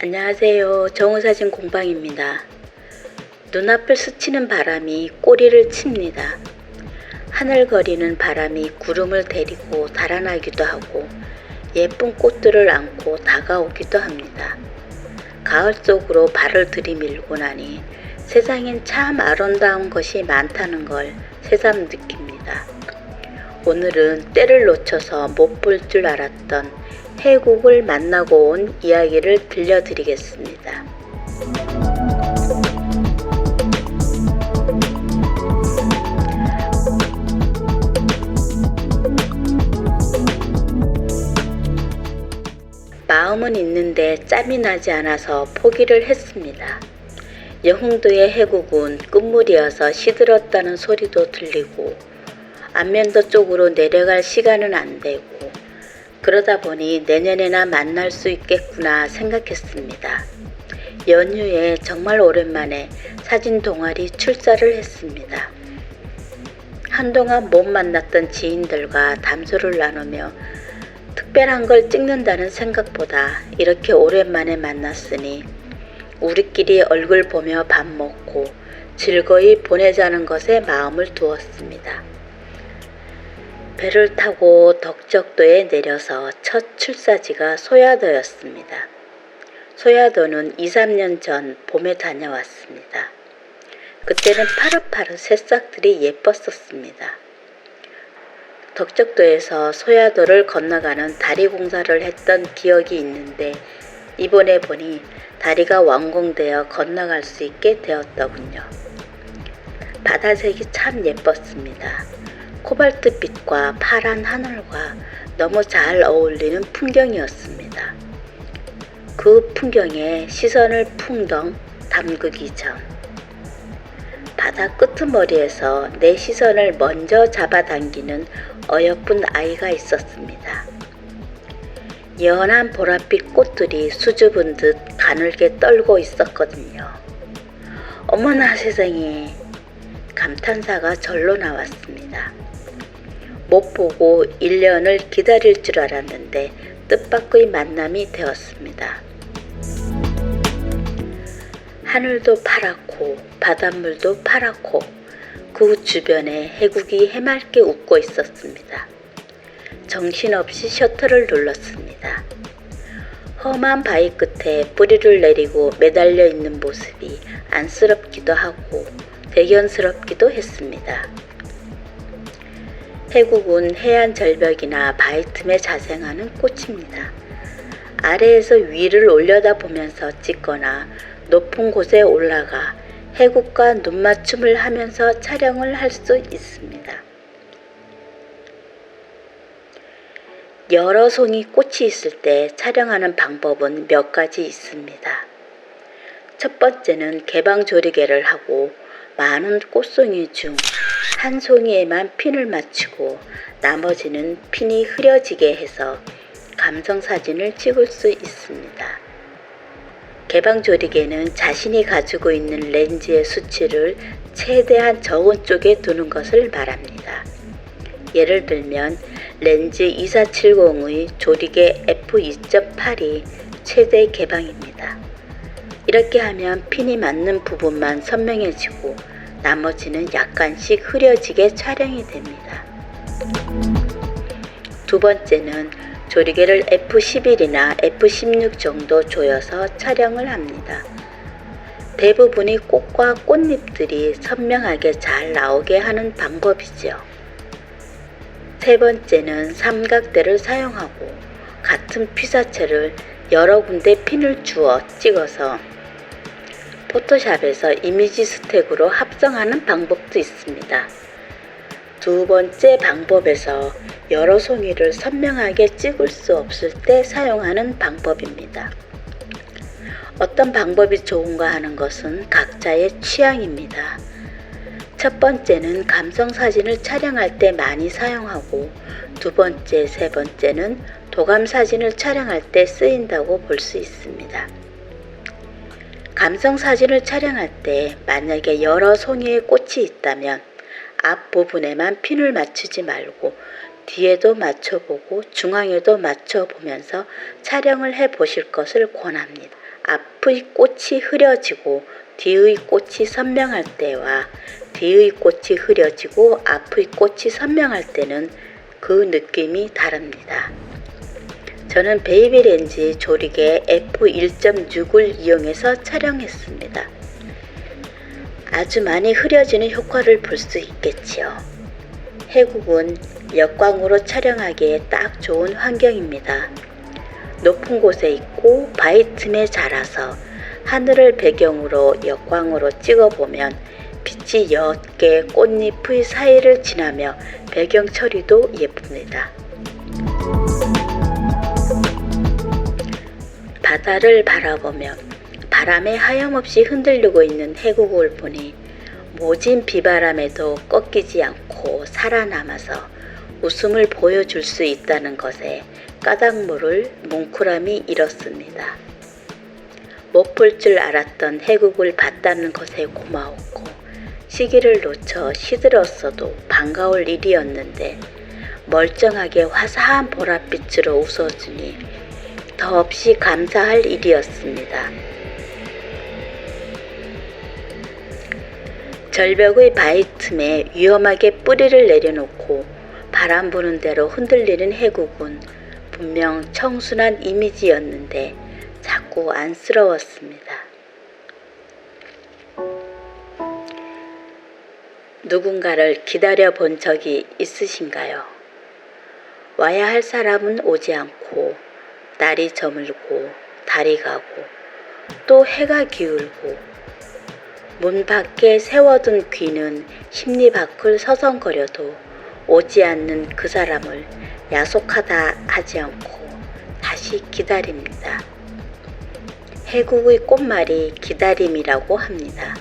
안녕하세요. 정우사진 공방입니다. 눈앞을 스치는 바람이 꼬리를 칩니다. 하늘거리는 바람이 구름을 데리고 달아나기도 하고 예쁜 꽃들을 안고 다가오기도 합니다. 가을 속으로 발을 들이밀고 나니 세상엔 참 아름다운 것이 많다는 걸 새삼 느낍니다. 오늘은 때를 놓쳐서 못 볼 줄 알았던 해국을 만나고 온 이야기를 들려드리겠습니다. 마음은 있는데 짬이 나지 않아서 포기를 했습니다. 영흥도의 해국은 끝물이어서 시들었다는 소리도 들리고 안면도 쪽으로 내려갈 시간은 안 되고 그러다 보니 내년에나 만날 수 있겠구나 생각했습니다. 연휴에 정말 오랜만에 사진 동아리 출사를 했습니다. 한동안 못 만났던 지인들과 담소를 나누며 특별한 걸 찍는다는 생각보다 이렇게 오랜만에 만났으니 우리끼리 얼굴 보며 밥 먹고 즐거이 보내자는 것에 마음을 두었습니다. 배를 타고 덕적도에 내려서 첫 출사지가 소야도였습니다. 소야도는 2, 3년 전 봄에 다녀왔습니다. 그때는 파릇파릇 새싹들이 예뻤었습니다. 덕적도에서 소야도를 건너가는 다리 공사를 했던 기억이 있는데 이번에 보니 다리가 완공되어 건너갈 수 있게 되었더군요. 바다색이 참 예뻤습니다. 코발트빛과 파란 하늘과 너무 잘 어울리는 풍경이었습니다. 그 풍경에 시선을 풍덩 담그기 전 바다 끄트머리에서 내 시선을 먼저 잡아당기는 어여쁜 아이가 있었습니다. 연한 보랏빛 꽃들이 수줍은 듯 가늘게 떨고 있었거든요. 어머나 세상에 감탄사가 절로 나왔습니다. 못 보고 1년을 기다릴 줄 알았는데 뜻밖의 만남이 되었습니다. 하늘도 파랗고 바닷물도 파랗고 그 주변에 해국이 해맑게 웃고 있었습니다. 정신없이 셔터를 눌렀습니다. 험한 바위 끝에 뿌리를 내리고 매달려 있는 모습이 안쓰럽기도 하고 대견스럽기도 했습니다. 해국은 해안 절벽이나 바위 틈에 자생하는 꽃입니다. 아래에서 위를 올려다 보면서 찍거나 높은 곳에 올라가 해국과 눈맞춤을 하면서 촬영을 할 수 있습니다. 여러 송이 꽃이 있을 때 촬영하는 방법은 몇 가지 있습니다. 첫 번째는 개방조리개를 하고 많은 꽃송이 중 한 송이에만 핀을 맞추고 나머지는 핀이 흐려지게 해서 감성 사진을 찍을 수 있습니다. 개방조리개는 자신이 가지고 있는 렌즈의 수치를 최대한 적은 쪽에 두는 것을 말합니다. 예를 들면 렌즈 2470의 조리개 f2.8이 최대 개방입니다. 이렇게 하면 핀이 맞는 부분만 선명해지고 나머지는 약간씩 흐려지게 촬영이 됩니다. 두 번째는 조리개를 F11이나 F16 정도 조여서 촬영을 합니다. 대부분이 꽃과 꽃잎들이 선명하게 잘 나오게 하는 방법이죠. 세 번째는 삼각대를 사용하고 같은 피사체를 여러 군데 핀을 주어 찍어서 포토샵에서 이미지 스택으로 합성하는 방법도 있습니다. 두 번째 방법에서 여러 송이를 선명하게 찍을 수 없을 때 사용하는 방법입니다. 어떤 방법이 좋은가 하는 것은 각자의 취향입니다. 첫 번째는 감성 사진을 촬영할 때 많이 사용하고 두 번째, 세 번째는 도감 사진을 촬영할 때 쓰인다고 볼 수 있습니다. 감성 사진을 촬영할 때 만약에 여러 송이의 꽃이 있다면 앞부분에만 핀을 맞추지 말고 뒤에도 맞춰보고 중앙에도 맞춰보면서 촬영을 해 보실 것을 권합니다. 앞의 꽃이 흐려지고 뒤의 꽃이 선명할 때와 뒤의 꽃이 흐려지고 앞의 꽃이 선명할 때는 그 느낌이 다릅니다. 저는 베이비렌즈 조리개 F1.6을 이용해서 촬영했습니다. 아주 많이 흐려지는 효과를 볼 수 있겠지요. 해국은 역광으로 촬영하기에 딱 좋은 환경입니다. 높은 곳에 있고 바위 틈에 자라서 하늘을 배경으로 역광으로 찍어보면 빛이 옅게 꽃잎의 사이를 지나며 배경 처리도 예쁩니다. 바다를 바라보며 바람에 하염없이 흔들리고 있는 해국을 보니 모진 비바람에도 꺾이지 않고 살아남아서 웃음을 보여줄 수 있다는 것에 까닭 모를 뭉클함이 일었습니다. 못 볼 줄 알았던 해국을 봤다는 것에 고마웠고 시기를 놓쳐 시들었어도 반가울 일이었는데 멀쩡하게 화사한 보랏빛으로 웃어주니 더없이 감사할 일이었습니다. 절벽의 바위 틈에 위험하게 뿌리를 내려놓고 바람 부는 대로 흔들리는 해국은 분명 청순한 이미지였는데 자꾸 안쓰러웠습니다. 누군가를 기다려 본 적이 있으신가요? 와야 할 사람은 오지 않고 날이 저물고 달이 가고 또 해가 기울고 문 밖에 세워둔 귀는 심리 밖을 서성거려도 오지 않는 그 사람을 야속하다 하지 않고 다시 기다립니다. 해국의 꽃말이 기다림이라고 합니다.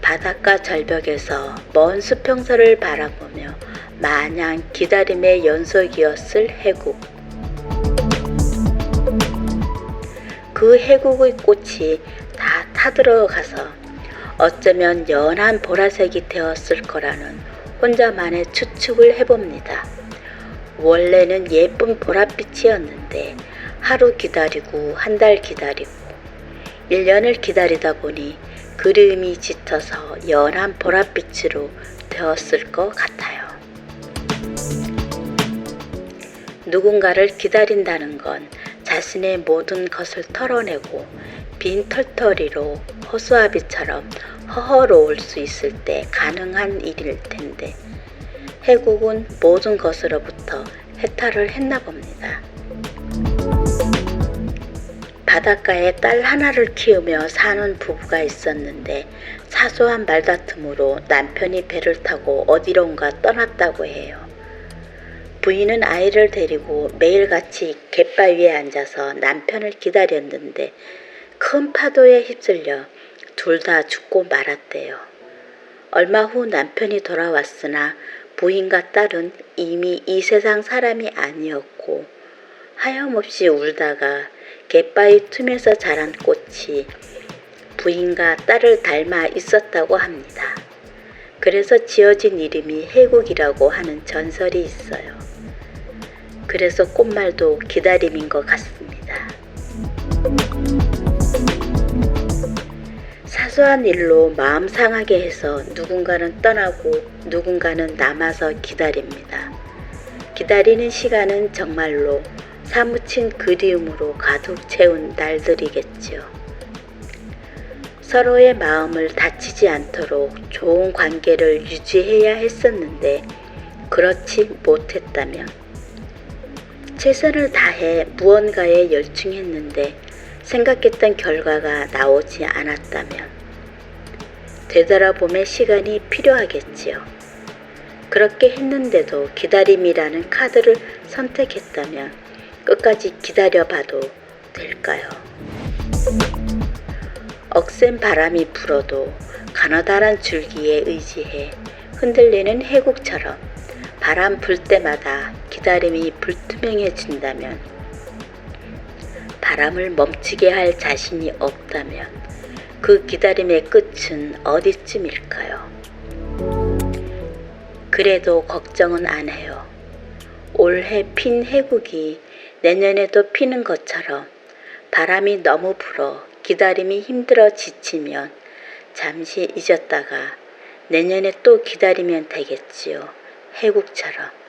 바닷가 절벽에서 먼 수평선을 바라보며 마냥 기다림의 연속이었을 해국. 그 해국의 꽃이 다 타들어가서 어쩌면 연한 보라색이 되었을 거라는 혼자만의 추측을 해봅니다. 원래는 예쁜 보랏빛이었는데 하루 기다리고 한 달 기다리고 1년을 기다리다 보니 그림이 짙어서 연한 보랏빛으로 되었을 것 같아요. 누군가를 기다린다는 건 자신의 모든 것을 털어내고 빈 털터리로 허수아비처럼 허허로울 수 있을 때 가능한 일일 텐데 해국은 모든 것으로부터 해탈을 했나 봅니다. 바닷가에 딸 하나를 키우며 사는 부부가 있었는데 사소한 말다툼으로 남편이 배를 타고 어디론가 떠났다고 해요. 부인은 아이를 데리고 매일같이 갯바위에 앉아서 남편을 기다렸는데 큰 파도에 휩쓸려 둘 다 죽고 말았대요. 얼마 후 남편이 돌아왔으나 부인과 딸은 이미 이 세상 사람이 아니었고 하염없이 울다가 갯바위 틈에서 자란 꽃이 부인과 딸을 닮아 있었다고 합니다. 그래서 지어진 이름이 해국이라고 하는 전설이 있어요. 그래서 꽃말도 기다림인 것 같습니다. 사소한 일로 마음 상하게 해서 누군가는 떠나고 누군가는 남아서 기다립니다. 기다리는 시간은 정말로 사무친 그리움으로 가득 채운 날들이겠지요. 서로의 마음을 다치지 않도록 좋은 관계를 유지해야 했었는데 그렇지 못했다면 최선을 다해 무언가에 열중했는데 생각했던 결과가 나오지 않았다면 되돌아봄의 시간이 필요하겠지요. 그렇게 했는데도 기다림이라는 카드를 선택했다면 끝까지 기다려봐도 될까요? 억센 바람이 불어도 가느다란 줄기에 의지해 흔들리는 해국처럼 바람 불 때마다 기다림이 불투명해진다면 바람을 멈추게 할 자신이 없다면 그 기다림의 끝은 어디쯤일까요? 그래도 걱정은 안 해요. 올해 핀 해국이 내년에도 피는 것처럼 바람이 너무 불어 기다림이 힘들어 지치면 잠시 잊었다가 내년에 또 기다리면 되겠지요. 해국처럼.